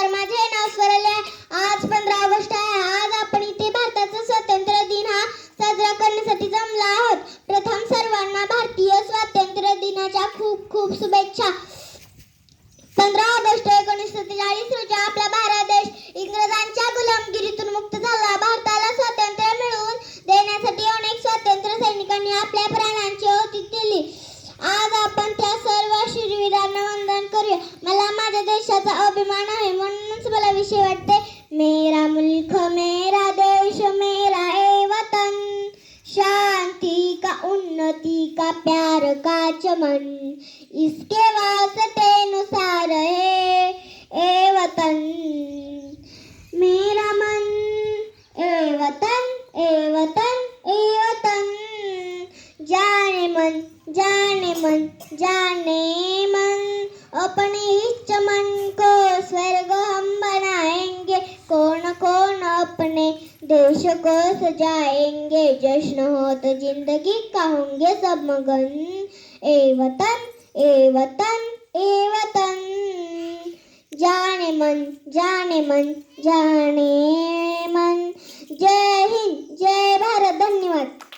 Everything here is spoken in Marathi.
नमस्कार माझे नाव स्वरले आज पंधरा ऑगस्ट आहे. आज आपण इथे भारताचा स्वातंत्र्य दिन हा साजरा करण्यासाठी जमला आहोत. प्रथम सर्वांना भारतीय स्वातंत्र्य दिनाच्या खूप खूप शुभेच्छा. पंधरा ऑगस्ट एकोणीसशे सत्तेचाळीस रोजी आपला भारत देश इंग्रजांच्या गुलामगिरीतून मुक्त झाला. भारताला स्वातंत्र्य मिळवून देण्यासाठी अनेक स्वातंत्र्य सैनिकांनी आपल्या प्राणा करूया. मला माझ्या देशाचा अभिमान आहे म्हणूनच मला विषय वाटते. मेरा मुल्क मेरा देश मेरा ए वतन. शांति का उन्नति का प्यार का चमन. इसके वास्ते अनुसार है ए वतन. मेरा मन ए वतन ए वतन ए वतन. जाने मन जाने मन जाने मन अपने इस चमन को स्वर्ग हम बनाएंगे। कौन कौन अपने देश को सजाएंगे। जश्न हो तो जिंदगी का होंगे सब मगन। ए वतन ए वतन ए वतन। जाने मन जाने मन जाने मन। जय हिंद जय भारत। धन्यवाद।